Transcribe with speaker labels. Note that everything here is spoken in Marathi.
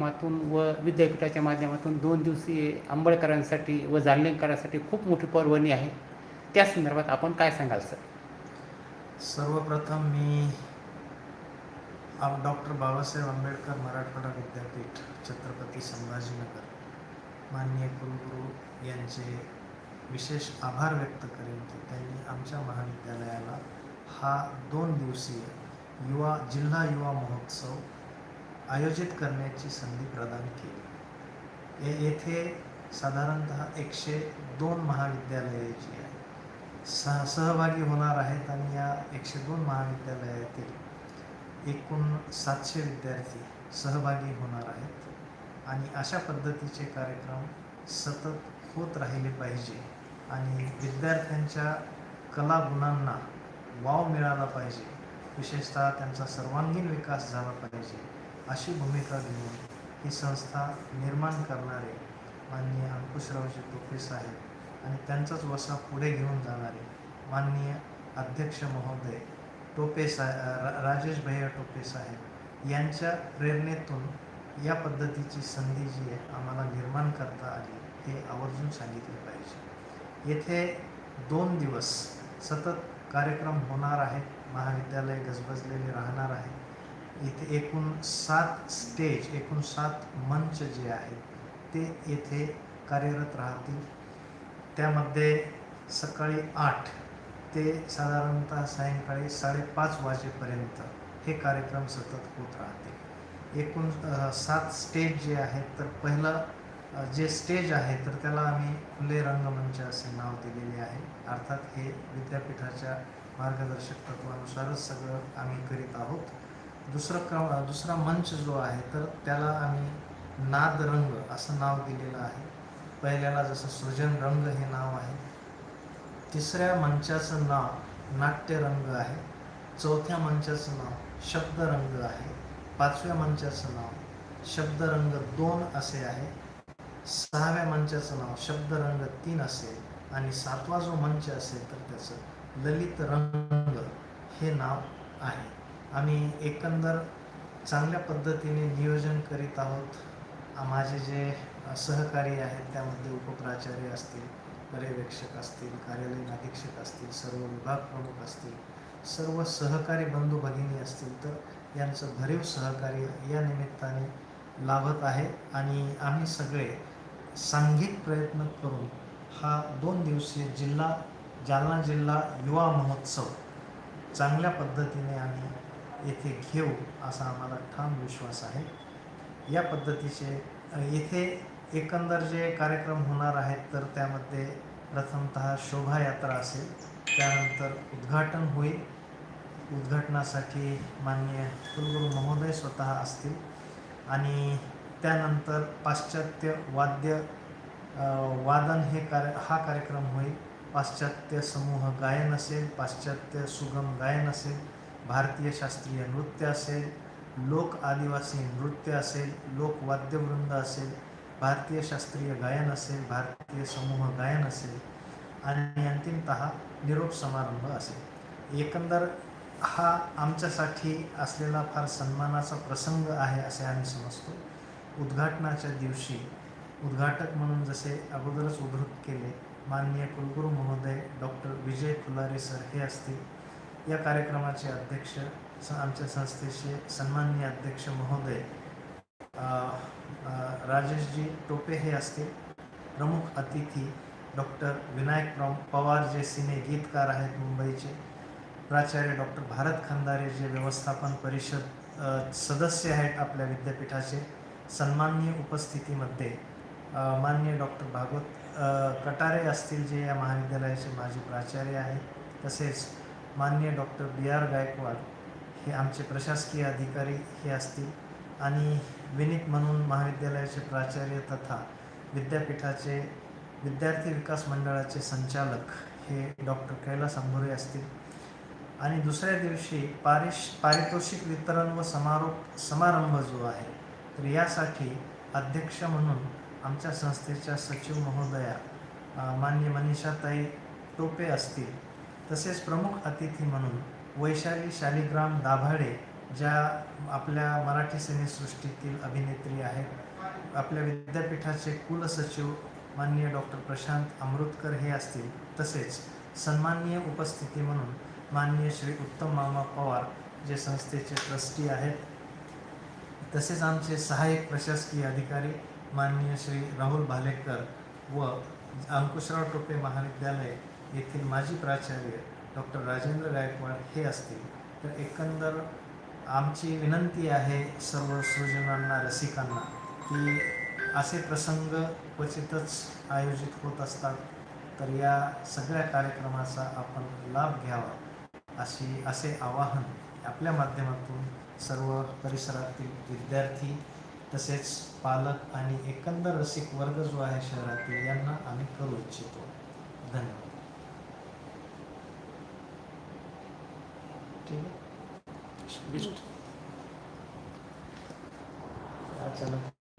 Speaker 1: माध्यमातून व विद्यापीठाच्या माध्यमातून दोन दिवसीय आंबेडकरांसाठी व जालनेकरांसाठी खूप मोठी पर्वणी आहे. त्या संदर्भात आपण काय सांगाल सर?
Speaker 2: सर्वप्रथम मी डॉक्टर बाबासाहेब आंबेडकर मराठवाडा विद्यापीठ छत्रपती संभाजीनगर माननीय कुलगुरू यांचे विशेष आभार व्यक्त करेन की त्यांनी आमच्या महाविद्यालयाला हा दोन दिवसीय युवा जिल्हा युवा महोत्सव आयोजित करण्याची संधी प्रदान केली. ये येथे साधारणतः एकशे दोन महाविद्यालये जी आहे. सह सहभागी होणार आहेत आणि या एकशे दोन महाविद्यालयातील एकूण सातशे विद्यार्थी सहभागी होणार आहेत. आणि अशा पद्धतीचे कार्यक्रम सतत होत राहिले पाहिजे आणि विद्यार्थ्यांच्या कलागुणांना वाव मिळाला पाहिजे. विशेषतः त्यांचा सर्वांगीण विकास झाला पाहिजे. अशी भूमिका घेऊन ही संस्था निर्माण करणारे माननीय अंकुशरावजी टोपे साहेब आणि त्यांचाच वसा पुढे घेऊन जाणारे माननीय अध्यक्ष महोदय टोपे सा रा- राजेश भैया टोपे साहेब यांच्या प्रेरणेतून या पद्धतीची संधी जी आहे आम्हाला निर्माण करता आली हे आवर्जून सांगितले पाहिजे. येथे दोन दिवस सतत कार्यक्रम होणार आहेत. महाविद्यालय गजबजलेले राहणार आहे. इथे एकूण सात स्टेज एकूण सात मंच जे आहेत ते येथे कार्यरत राहतील. त्यामध्ये सकाळी आठ ते साधारणतः सायंकाळी साडेपाच वाजेपर्यंत हे कार्यक्रम सतत होत राहतील. एकूण सात स्टेज जे आहेत तर पहिलं जे स्टेज आहे तर त्याला आम्ही खुले रंगमंच असे नाव दिलेले आहे. अर्थात हे विद्यापीठाच्या मार्गदर्शक तत्वानुसारच सगळं आम्ही करीत आहोत. दुसरं क्रम दुसरा मंच जो आहे तर त्याला आम्ही नाद रंग असं नाव दिलेलं आहे. पहिल्याला जसं सृजन रंग हे नाव आहे तिसऱ्या मंचाचं नाव नाट्यरंग आहे चौथ्या मंचाचं नाव शब्दरंग आहे पाचव्या मंचाचं नाव शब्दरंग दोन असे आहे सहाव्या मंचाचं नाव शब्दरंग तीन असेल आणि सातवा जो मंच असेल तर त्याचं ललित रंग हे नाव आहे. आम्ही एकंदर चांगल्या पद्धतीने नियोजन करीत आहोत. माझे जे सहकारी आहेत त्यामध्ये उपप्राचार्य असतील पर्यवेक्षक असतील कार्यालयीन अधीक्षक असतील सर्व विभाग प्रमुख असतील सर्व सहकारी बंधू भगिनी असतील तर यांचं भरीव सहकार्य या निमित्ताने लाभत आहे. आणि आम्ही सगळे सांघिक प्रयत्न करून हा दोन दिवसीय जिल्हा जालना जिल्हा युवा महोत्सव चांगल्या पद्धतीने आम्ही येथे घेऊ असा आम्हाला ठाम विश्वास आहे. या पद्धतीचे येथे एकंदर जे कार्यक्रम होणार आहेत तर त्यामध्ये प्रथमतः शोभायात्रा असेल त्यानंतर उद्घाटन होईल. उद्घाटनासाठी माननीय कुलगुरू महोदय स्वतः असतील. आणि त्यानंतर पाश्चात्य वाद्य वादन हे कार्य हा कार्यक्रम होईल. पाश्चात्य समूह गायन असेल पाश्चात्य सुगम गायन असेल. भारतीय शास्त्रीय नृत्य असेल लोक आदिवासी नृत्य असेल लोकवाद्यवृंद असेल भारतीय शास्त्रीय गायन असेल भारतीय समूह गायन असेल आणि अंतिमतः निरोप समारंभ असेल. एकंदर हा आमच्यासाठी असलेला फार सन्मानाचा प्रसंग आहे असे आम्ही समजतो. उद्घाटनाच्या दिवशी उद्घाटक म्हणून जसे अगोदरच उद्धृत केले माननीय कुलगुरू महोदय डॉक्टर विजय फुलारे सर हे असतील. या कार्यक्रमाचे अध्यक्ष स आमच्या संस्थेचे सन्माननीय अध्यक्ष महोदय राजेशजी टोपे हे असतील. प्रमुख अतिथी डॉक्टर विनायक प्रम पवार जे सिने गीतकार आहेत मुंबईचे प्राचार्य डॉक्टर भारत खंदारे जे व्यवस्थापन परिषद सदस्य आहेत आपल्या विद्यापीठाचे सन्माननीय उपस्थितीमध्ये मान्य माननीय डॉक्टर भागवत कटारे असतील जे या महाविद्यालयाचे माजी प्राचार्य आहेत तसेच मान्य डॉक्टर बी आर गायकवाड हे आमचे प्रशासकीय अधिकारी हे असतील आणि विनीत म्हणून महाविद्यालयाचे प्राचार्य तथा विद्यापीठाचे विद्यार्थी विकास मंडळाचे संचालक हे डॉक्टर कैलास अंभुरे असतील. आणि दुसऱ्या दिवशी पारिश पारितोषिक वितरण व समारोप समारंभ जो आहे तर यासाठी अध्यक्ष म्हणून आमच्या संस्थेच्या सचिव महोदया मान्य मनीषाताई टोपे असतील. तसेच प्रमुख अतिथी म्हणून वैशाली शालिग्राम दाभाडे ज्या आपल्या मराठी सिनेसृष्टीतील अभिनेत्री आहेत आपल्या विद्यापीठाचे कुलसचिव माननीय डॉक्टर प्रशांत अमृतकर हे असतील. तसेच सन्माननीय उपस्थिती म्हणून माननीय श्री उत्तम मामा पवार जे संस्थेचे ट्रस्टी आहेत. तसेच आमचे सहाय्यक प्रशासकीय अधिकारी माननीय श्री राहुल भालेकर व अंकुशराव टोपे महाविद्यालय येथील माजी प्राचार्य डॉक्टर राजेंद्र गायकवाड हे असतील. तर एकंदर आमची विनंती आहे सर्व सृजनांना रसिकांना की असे प्रसंग क्वचितच आयोजित होत असतात तर या सगळ्या कार्यक्रमाचा आपण लाभ घ्यावा. अशी असे आवाहन आपल्या माध्यमातून सर्व परिसरातील विद्यार्थी तसेच पालक आणि एकंदर रसिक वर्ग जो आहे शहरातील यांना आम्ही करू इच्छितो. धन्यवाद. ठीक आहे अचानक